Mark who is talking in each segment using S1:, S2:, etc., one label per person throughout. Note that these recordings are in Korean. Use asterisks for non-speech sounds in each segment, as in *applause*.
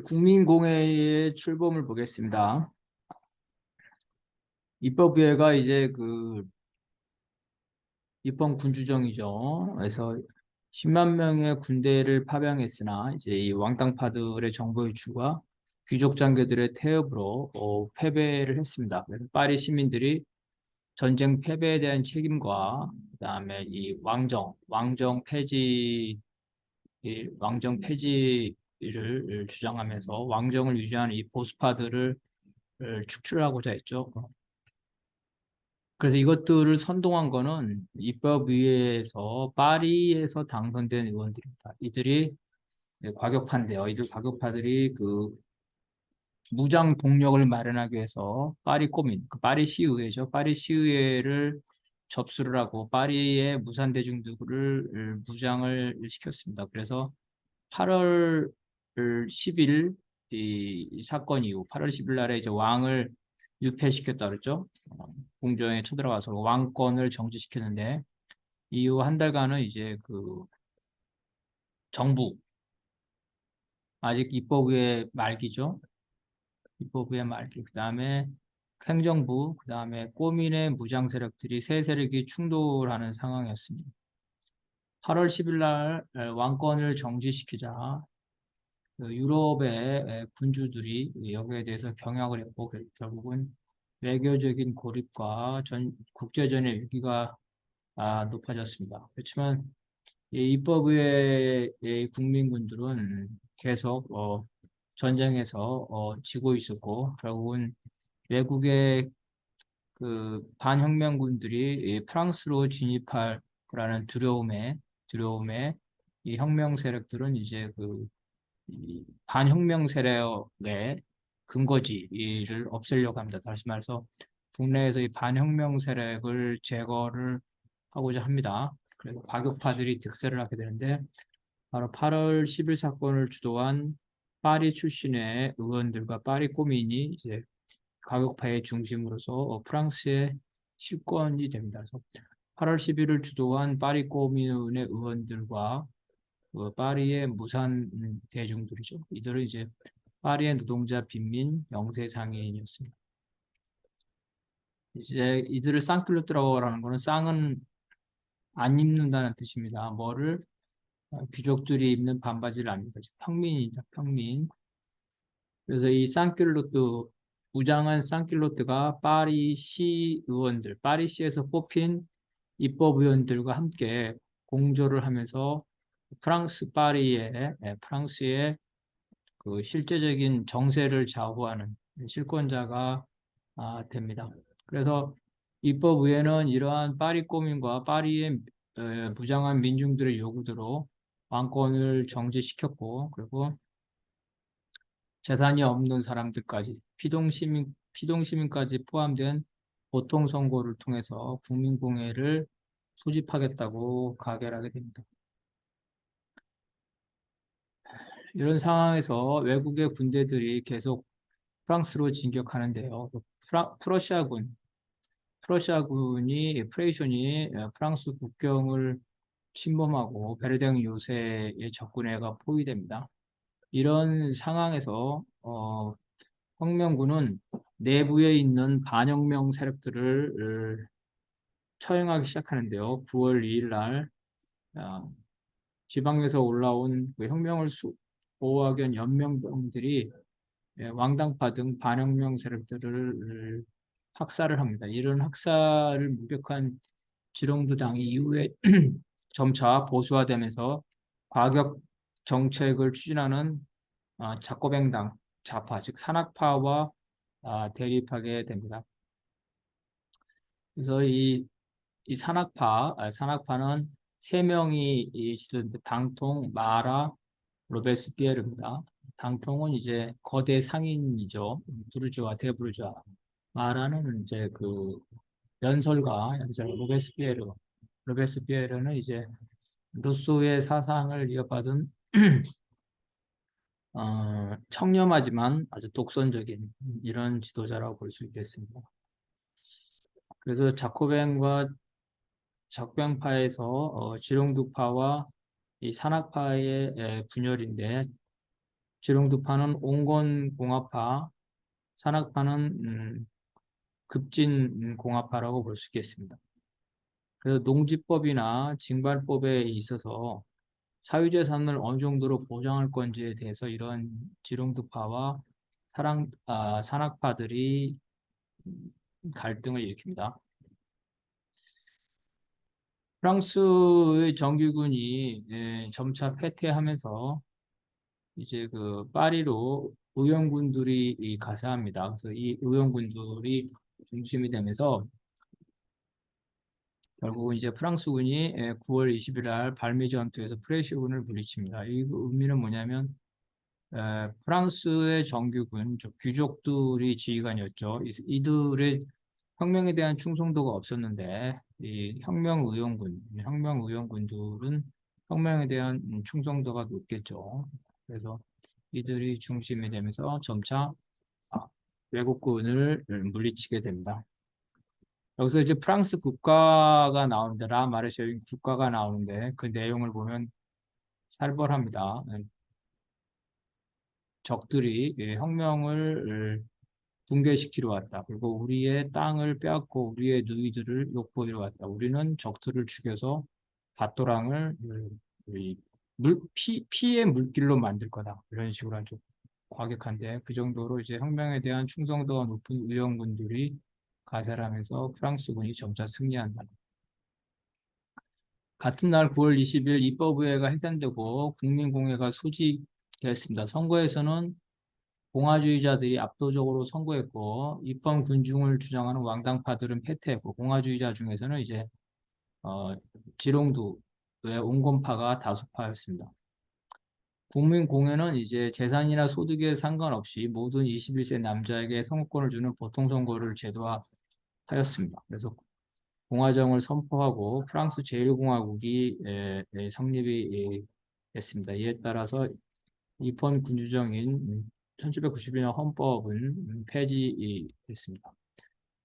S1: 국민공회의 출범을 보겠습니다. 입법위회가 이제 그 입법 군주정이죠. 그래서 10만 명의 군대를 파병했으나 이제 이 왕당파들의 정보 유출과 귀족 장교들의 태업으로 어, 패배를 했습니다. 그래서 파리 시민들이 전쟁 패배에 대한 책임과 그다음에 이 왕정 왕정 폐지 이 왕정 폐지 를 주장하면서 왕정을 유지하는 이 보수파들을 축출하고자 했죠. 그래서 이것들을 선동한 거는 입법위에서 파리에서 당선된 의원들입니다. 이들이 네, 과격파인데요. 이들 과격파들이 그 무장 동력을 마련하기 위해서 파리 꼬민, 그 파리 시의회죠. 파리 시의회를 접수를 하고 파리의 무산 대중들을 무장을 시켰습니다. 그래서 8월 10일 이, 이 사건 이후 8월 10일 날에 이제 왕을 유폐시켰다 그랬죠. 어, 궁정에 쳐들어가서 왕권을 정지시켰는데 이후 한 달간은 이제 그 정부 아직 입법의 말기죠. 입법의 말기 그 다음에 행정부 그 다음에 꼬민의 무장 세력들이 세 세력이 충돌하는 상황이었습니다. 8월 10일 날 왕권을 정지시키자 그 유럽의 군주들이 여기에 대해서 경악을 했고 결국은 외교적인 고립과 전 국제전의 위기가 아, 높아졌습니다. 그렇지만 이 입법의 국민군들은 계속 어, 전쟁에서 어, 지고 있었고 결국은 외국의 그 반혁명군들이 프랑스로 진입할 거라는 두려움에 두려움에 이 혁명 세력들은 이제 그 반혁명 세력의 근거지를 없애려고 합니다. 다시 말해서 국내에서 이 반혁명 세력을 제거를 하고자 합니다. 그래서 과격파들이 득세를 하게 되는데 바로 8월 10일 사건을 주도한 파리 출신의 의원들과 파리 꼬민이 이제 가격파의 중심으로서 프랑스의 실권이 됩니다. 그래서 8월 10일을 주도한 파리 꼬민의 의원들과 그 파리의 무산 대중들이죠. 이들은 이제 파리의 노동자 빈민 영세 상인이었습니다. 이제 이들을 쌍클로트라고 하는 것은 쌍은 안 입는다는 뜻입니다. 뭐를 어, 귀족들이 입는 반바지를 안 입니다. 평민이다, 평민. 그래서 이 쌍클로트 무장한 쌍클로트가 파리 시 의원들, 파리시에서 뽑힌 입법위원들과 함께 공조를 하면서 프랑스 파리의 예, 프랑스의 그 실제적인 정세를 좌우하는 실권자가 아, 됩니다. 그래서 입법위에는 이러한 파리 꼬민과 파리의 부장한 민중들의 요구대로 왕권을 정지시켰고 그리고 재산이 없는 사람들까지 피동시민 피동시민까지 포함된 보통 선거를 통해서 국민공회를 소집하겠다고 가결하게 됩니다. 이런 상황에서 외국의 군대들이 계속 프랑스로 진격하는데요. 그 프라, 프러시아군, 프러시아군이 프레이션이 프랑스 국경을 침범하고 베르댕 요새의 접근해가 포위됩니다. 이런 상황에서 어, 혁명군은 내부에 있는 반혁명 세력들을 처형하기 시작하는데요. 9월 2일 날 어, 지방에서 올라온 그 혁명을 수, 보호하견 연명병들이 예, 왕당파 등 반혁명 세력들을 학살을 합니다. 이런 학살을 무력한 지롱도당이 이후에 *clears throat* 점차 보수화되면서 과격 정책을 추진하는 어, 자코뱅당 좌파 즉 산악파와 어, 대립하게 됩니다. 그래서 이, 이 산악파 아, 산악파는 세 명이 지도인데 당통 마라 로베스피에르입니다. 당통은 이제 거대 상인이죠. 부르주아, 대부르주아. 마라는 이제 그 연설가, 연설 로베스피에르. 로베스피에르는 이제 루소의 사상을 이어받은 *clears throat* 어, 청렴하지만 아주 독선적인 이런 지도자라고 볼 수 있겠습니다. 그래서 자코벤과 적병파에서 어, 지롱두파와 이 산악파의 분열인데 지롱두파는 온건공화파, 산악파는 음, 급진공화파라고 볼 수 있겠습니다. 그래서 농지법이나 징발법에 있어서 사유재산을 어느 정도로 보장할 건지에 대해서 이런 지롱두파와 사랑, 아, 산악파들이 갈등을 일으킵니다. 프랑스의 정규군이 예, 점차 패퇴하면서 이제 그 파리로 의용군들이 이 가세합니다. 그래서 이 의용군들이 중심이 되면서 결국은 이제 프랑스군이 9월 20일 날 발미 전투에서 프레시군을 물리칩니다. 이 의미는 뭐냐면 에, 프랑스의 정규군, 저 귀족들이 지휘관이었죠. 이- 이들의 혁명에 대한 충성도가 없었는데 이 혁명의용군, 혁명의용군들은 혁명에 대한 음, 충성도가 높겠죠. 그래서 이들이 중심이 되면서 점차 아, 외국군을 물리치게 됩니다. 여기서 이제 프랑스 국가가 나오는데 라 마르쉐 국가가 나오는데 그 내용을 보면 살벌합니다. 적들이 예, 혁명을 붕괴시키러 왔다. 그리고 우리의 땅을 빼앗고 우리의 누이들을 욕보이러 왔다. 우리는 적들을 죽여서 밭도랑을 이 물, 피, 피의 물길로 만들 거다. 이런 식으로 아주 과격한데 그 정도로 이제 혁명에 대한 충성도가 높은 의원군들이 가세를 하면서 프랑스군이 점차 승리한다. 같은 날 9월 20일 입법의회가 해산되고 국민공회가 소집되었습니다. 선거에서는 공화주의자들이 압도적으로 선거했고 입법 군중을 주장하는 왕당파들은 패퇴했고 공화주의자 중에서는 이제 어, 지롱두의 온건파가 다수파였습니다. 국민공회는 이제 재산이나 소득에 상관없이 모든 21세 남자에게 선거권을 주는 보통선거를 제도화하였습니다. 그래서 공화정을 선포하고 프랑스 제1공화국이 에, 에, 성립이 에, 됐습니다. 이에 따라서 입헌 군주정인 1791년 헌법은 음, 폐지됐습니다.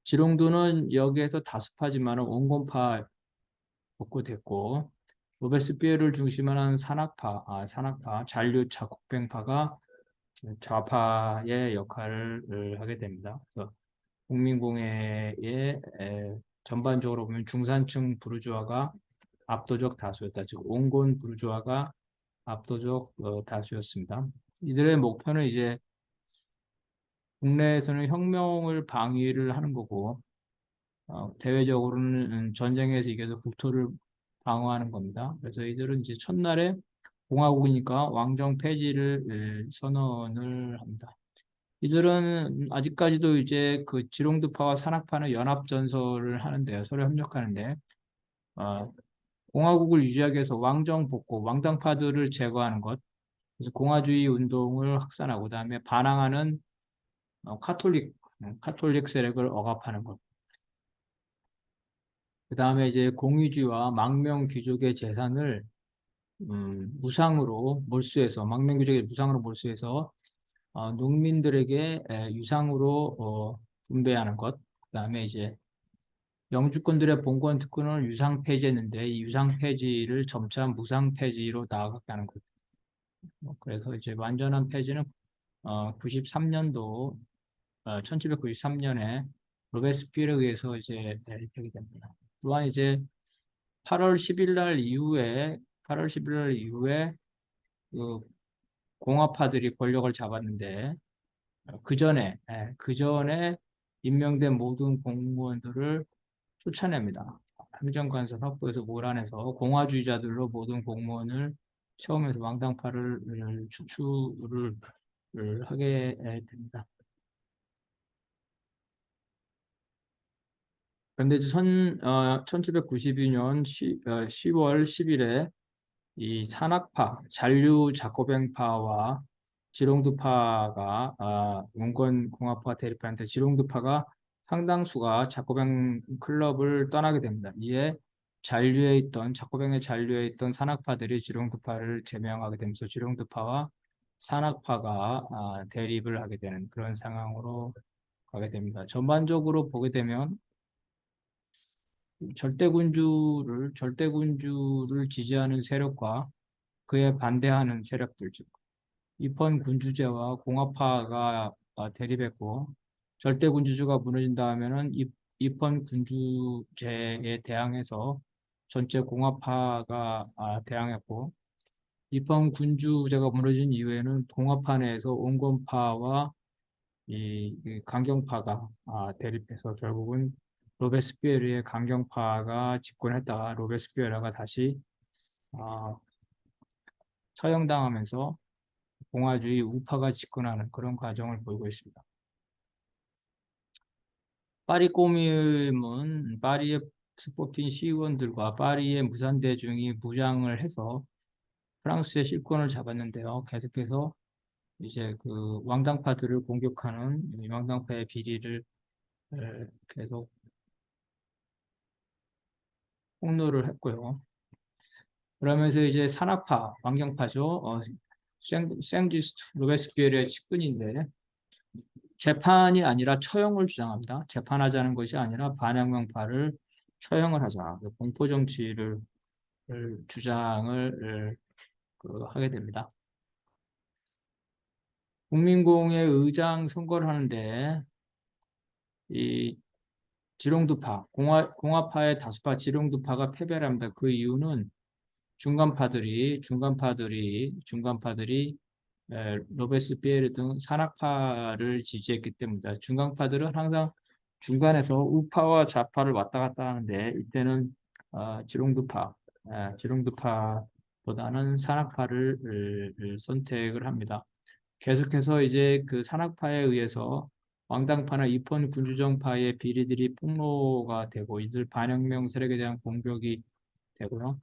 S1: 지롱도는 여기에서 다수파지만 온건파 복구됐고 로베스피에르를 중심으로 산악파, 아, 산악파, 잔류 자국뱅파가 좌파의 역할을 하게 됩니다. 에, 전반적으로 보면 중산층 부르주아가 압도적 다수였다. 즉 온건 부르주아가 압도적 어, 다수였습니다. 이들의 목표는 이제 국내에서는 혁명을 방위를 하는 거고 어, 대외적으로는 전쟁에서 이겨서 국토를 방어하는 겁니다. 그래서 이들은 이제 첫날에 공화국이니까 왕정 폐지를 예, 선언을 합니다. 이들은 아직까지도 이제 그 지롱드파와 산악파는 연합 전설을 하는데요. 서로 협력하는데 어, 공화국을 유지하기 위해서 왕정 복고, 왕당파들을 제거하는 것, 그래서 공화주의 운동을 확산하고 그다음에 반항하는 어, 카톨릭 음, 카톨릭 세력을 억압하는 것. 그 다음에 이제 공유주와 망명 귀족의 재산을 음, 무상으로 몰수해서 망명 귀족의 무상으로 몰수해서 어, 농민들에게 에, 유상으로 어, 분배하는 것. 그 다음에 이제 영주권들의 본권 특권을 유상 폐지했는데 이 유상 폐지를 점차 무상 폐지로 나아가게 하는 것. 뭐 그래서 이제 완전한 폐지는 어, 93년도 어, 1793년에 로베스피에르에 의해서 이제 되게 됩니다. 또한 이제 8월 10일 날 이후에 8월 11일 날 이후에 그 공화파들이 권력을 잡았는데 그 전에 그 전에 임명된 모든 공무원들을 쫓아냅니다. 행정관서 확보해서 몰아내서 공화주의자들로 모든 공무원을 처음에서 왕당파를 추출을 하게 됩니다. 그런데 천, 어, 1792년 10, 어, 10월 10일에 이 산악파, 잔류 자코뱅파와 지롱두파가 아, 원건공화파 대립하는데 지롱두파가 상당수가 자코뱅 클럽을 떠나게 됩니다. 이에 잔류에 있던 자코뱅의 잔류에 있던 산악파들이 지롱두파를 제명하게 되면서 지롱두파와 산악파가 아, 대립을 하게 되는 그런 상황으로 가게 됩니다. 전반적으로 보게 되면 절대군주를 절대군주를 지지하는 세력과 그에 반대하는 세력들 즉 입헌 군주제와 공화파가 어, 대립했고 절대 군주주가 무너진다 하면은 입, 입헌 군주제에 대항해서 전체 공화파가 아, 대항했고 입헌 군주제가 무너진 이후에는 공화파 내에서 온건파와 이, 이 강경파가 아, 대립해서 결국은 로베스피에르의 강경파가 집권했다가 로베스피에르가 다시 아, 처형당하면서 공화주의 우파가 집권하는 그런 과정을 보이고 있습니다. 파리 꼬미음은 파리에 뽑힌 시의원들과 파리의 무산대중이 무장을 해서 프랑스의 실권을 잡았는데요. 계속해서 이제 그 왕당파들을 공격하는 이 왕당파의 비리를 에, 계속 폭로를 했고요. 그러면서 이제 산악파, 왕경파죠. 어, 생, 생지스트 로베스피에르의 측근인데 재판이 아니라 처형을 주장합니다. 재판하자는 것이 아니라 반혁명파를 처형을 하자. 그 공포 정치를 을 주장을 그, 하게 됩니다. 국민공의 의장 선거를 하는데 이 지롱두파, 공화, 공화파의 다수파 지롱두파가 패배를 합니다. 그 이유는 중간파들이 중간파들이 중간파들이 에, 로베스피에르 등 산악파를 지지했기 때문이다. 중간파들은 항상 중간에서 우파와 좌파를 왔다 갔다 하는데 이때는 어, 지롱두파, 에, 지롱두파보다는 산악파를 을, 을 선택을 합니다. 계속해서 이제 그 산악파에 의해서 왕당파나 입헌 군주정파의 비리들이 폭로가 되고 이들 반혁명 세력에 대한 공격이 되고요.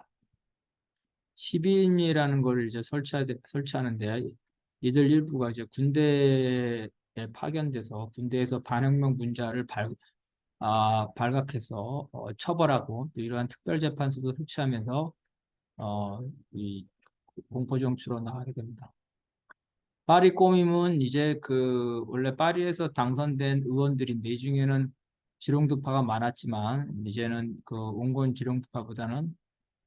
S1: 10인이라는 걸 이제 설치하, 설치하는데 이들 일부가 이제 군대에 파견돼서 군대에서 반혁명 분자를 발, 아, 발각해서 어, 처벌하고 이러한 특별재판소도 설치하면서 어, 이 공포 정치로 나가게 됩니다. 파리 꼬밈은 이제 그 원래 파리에서 당선된 의원들인데 이 중에는 지롱두파가 많았지만 이제는 그 온건 지롱두파보다는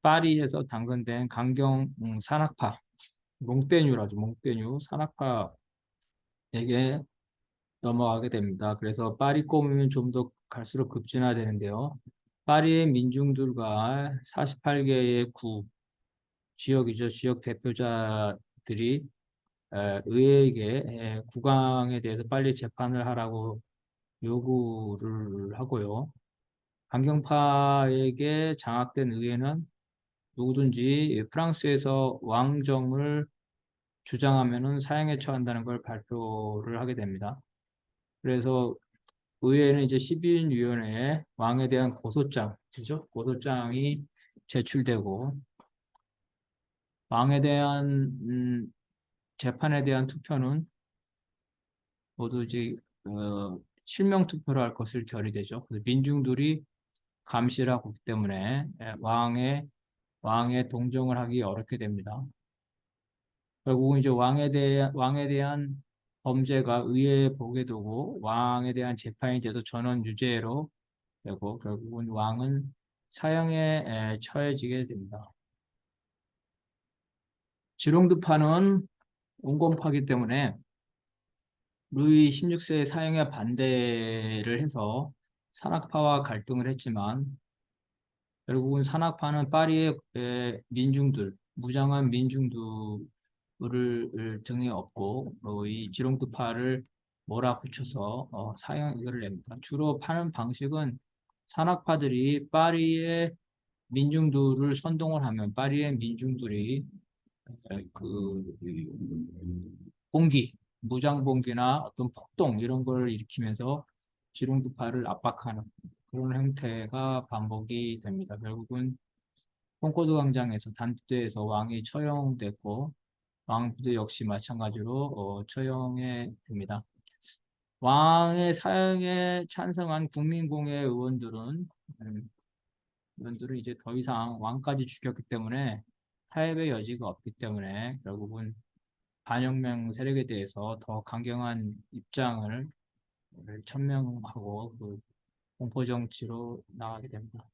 S1: 파리에서 당선된 강경 음, 산악파 몽테뉴라죠 몽테뉴 산악파에게 넘어가게 됩니다. 그래서 파리 꼬밈은 좀더 갈수록 급진화되는데요. 파리의 민중들과 48개의 구 지역이죠. 지역 대표자들이 에, 의회에게 에, 국왕에 대해서 빨리 재판을 하라고 요구를 하고요. 강경파에게 장악된 의회는 누구든지 프랑스에서 왕정을 주장하면은 사형에 처한다는 걸 발표를 하게 됩니다. 그래서 의회는 이제 12인 위원회에 왕에 대한 고소장, 그죠? 고소장이 제출되고 왕에 대한 음, 재판에 대한 투표는 모두 이제 어, 실명 투표로 할 것을 결의되죠. 민중들이 감시를 하고 있기 때문에 예, 왕의 왕의 동정을 하기 어렵게 됩니다. 결국은 이제 왕에 대한 왕에 대한 범죄가 의회에 보게 되고 왕에 대한 재판이 돼도 전원 유죄로 되고 결국은 왕은 사형에 처해지게 됩니다. 지롱드파는 온건파기 때문에 루이 16세 사형에 반대를 해서 산악파와 갈등을 했지만 결국은 산악파는 파리의 민중들, 무장한 민중들을 등에 업고 어, 이 지롱드파를 몰아붙여서 어, 사형 이거를 냅니다. 주로 파는 방식은 산악파들이 파리의 민중들을 선동을 하면 파리의 민중들이 그 봉기, 무장 봉기나 어떤 폭동 이런 걸 일으키면서 지롱두파를 압박하는 그런 형태가 반복이 됩니다. 결국은 콩코드 광장에서 단두대에서 왕이 처형됐고 왕도 역시 마찬가지로 어, 처형에 됩니다. 왕의 사형에 찬성한 국민공회 의원들은 음, 의원들은 이제 더 이상 왕까지 죽였기 때문에 타협의 여지가 없기 때문에 결국은 반혁명 세력에 대해서 더 강경한 입장을 천명하고 그 공포 정치로 나가게 됩니다.